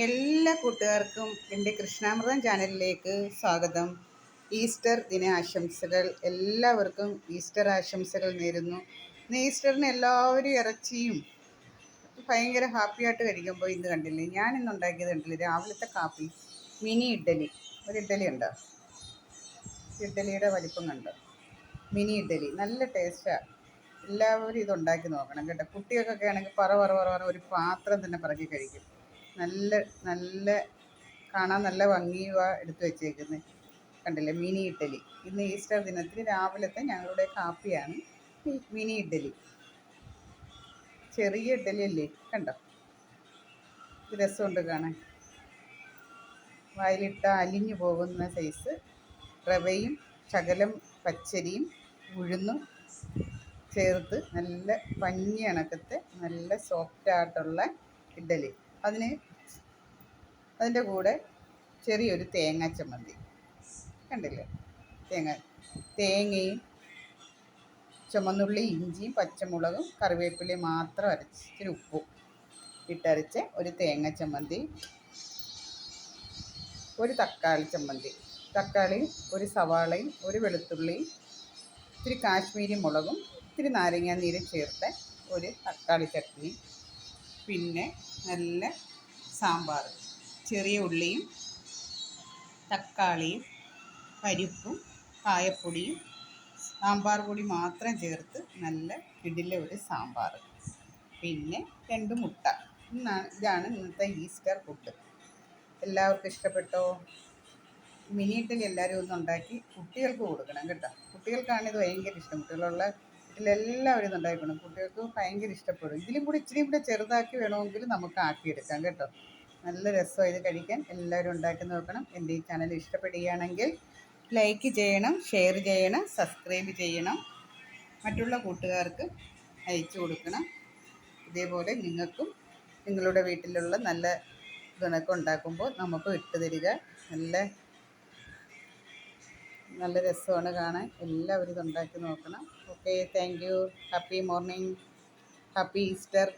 എല്ലാ കൂട്ടുകാർക്കും എന്റെ കൃഷ്ണാമൃതം ചാനലിലേക്ക് സ്വാഗതം. ഈസ്റ്റർ ദിന ആശംസകൾ എല്ലാവർക്കും ഈസ്റ്റർ ആശംസകൾ നേരുന്നു. ഇന്ന് ഈസ്റ്ററിന് എല്ലാവരും ഇറച്ചിയും ഭയങ്കര ഹാപ്പിയായിട്ട് കഴിക്കുമ്പോൾ ഇന്ന് കണ്ടില്ലേ? ഞാൻ ഇന്ന് ഉണ്ടാക്കിയത് കണ്ടില്ലേ? രാവിലത്തെ കാപ്പി മിനി ഇഡ്ഡലി. ഒരു ഇഡ്ഡലി ഉണ്ടോ? ഇഡ്ഡലിയുടെ വലിപ്പം കണ്ടോ? മിനി ഇഡ്ഡലി. നല്ല ടേസ്റ്റാണ് എല്ലാവരും ഇത് ഉണ്ടാക്കി നോക്കണം കേട്ടോ. കുട്ടികൾക്കൊക്കെ ആണെങ്കിൽ പറ പറ പറ ഒരു പാത്രം തന്നെ പറക്കി കഴിക്കും. നല്ല നല്ല കാണാൻ നല്ല ഭംഗിയുവാ എടുത്തു വെച്ചേക്കുന്നത് കണ്ടില്ലേ? മിനി ഇഡ്ഡലി. ഇന്ന് ഈസ്റ്റർ ദിനത്തിന് രാവിലത്തെ ഞങ്ങളുടെ കാപ്പിയാണ് മിനി ഇഡ്ഡലി. ചെറിയ ഇഡ്ഡലി അല്ലേ? കണ്ടോ? രസമുണ്ട് കാണാൻ. വായിലിട്ട അലിഞ്ഞു പോകുന്ന സൈസ് റവയും ശകലം പച്ചരിയും ഉഴുന്നും ചേർത്ത് നല്ല പഞ്ഞി കണക്കത്തെ നല്ല സോഫ്റ്റായിട്ടുള്ള ഇഡ്ഡലി. അതിന് അതിന്റെ കൂടെ ചെറിയൊരു തേങ്ങ ചമ്മന്തി. കണ്ടില്ലേ? തേങ്ങ തേങ്ങയും ചുമന്നുള്ളി ഇഞ്ചിയും പച്ചമുളകും കറിവേപ്പിലയും മാത്രം അരച്ച് ഇച്ചിരി ഉപ്പും ഇട്ടരച്ച് ഒരു തേങ്ങ ചമ്മന്തി. ഒരു തക്കാളി ചമ്മന്തി. തക്കാളി ഒരു സവാളയും ഒരു വെളുത്തുള്ളിയും ഇത്തിരി കാശ്മീരി മുളകും ഇത്തിരി നാരങ്ങാ നീര് ചേർത്ത് ഒരു തക്കാളി ചട്നി പിന്നെ നല്ല സാമ്പാർ. ചെറിയ ഉള്ളിയും തക്കാളിയും പരിപ്പും കായപ്പൊടിയും സാമ്പാർ പൊടി മാത്രം ചേർത്ത് നല്ല ഇടിലെ ഒരു സാമ്പാർ. പിന്നെ രണ്ട് മുട്ട. ഇന്നാണ് ഇതാണ് ഇന്നത്തെ ഈസ്റ്റർ ഫുഡ്. എല്ലാവർക്കും ഇഷ്ടപ്പെട്ടോ? മിനി എല്ലാവരും ഒന്ന് ഉണ്ടാക്കി കുട്ടികൾക്ക് കൊടുക്കണം കേട്ടോ. കുട്ടികൾക്കാണിത് ഭയങ്കര ഇഷ്ടം. കുട്ടികളുള്ള വീട്ടിലെല്ലാവരും ഇത് ഉണ്ടാക്കണം കുട്ടികൾക്ക് ഭയങ്കര ഇഷ്ടപ്പെടും. ഇതിലും കൂടി ഇച്ചിരിയും കൂടെ ചെറുതാക്കി വേണമെങ്കിൽ നമുക്ക് ആക്കിയെടുക്കാം കേട്ടോ. നല്ല രസമാണ് ഇത് കഴിക്കാൻ. എല്ലാവരും ഉണ്ടാക്കി നോക്കണം. എന്റെ ഈ ചാനൽ ഇഷ്ടപ്പെടുകയാണെങ്കിൽ ലൈക്ക് ചെയ്യണം ഷെയർ ചെയ്യണം സബ്സ്ക്രൈബ് ചെയ്യണം. മറ്റുള്ള കൂട്ടുകാർക്ക് അയച്ചു കൊടുക്കണം. ഇതേപോലെ നിങ്ങൾക്കും നിങ്ങളുടെ വീട്ടിലുള്ള നല്ല ഇതൊക്കെ ഉണ്ടാക്കുമ്പോൾ നമുക്ക് ഇട്ട് തരിക. നല്ല നല്ല രസമാണ് കാണാൻ. എല്ലാവരും ഇത് ഉണ്ടാക്കി നോക്കണം. Okay thank you happy morning happy Easter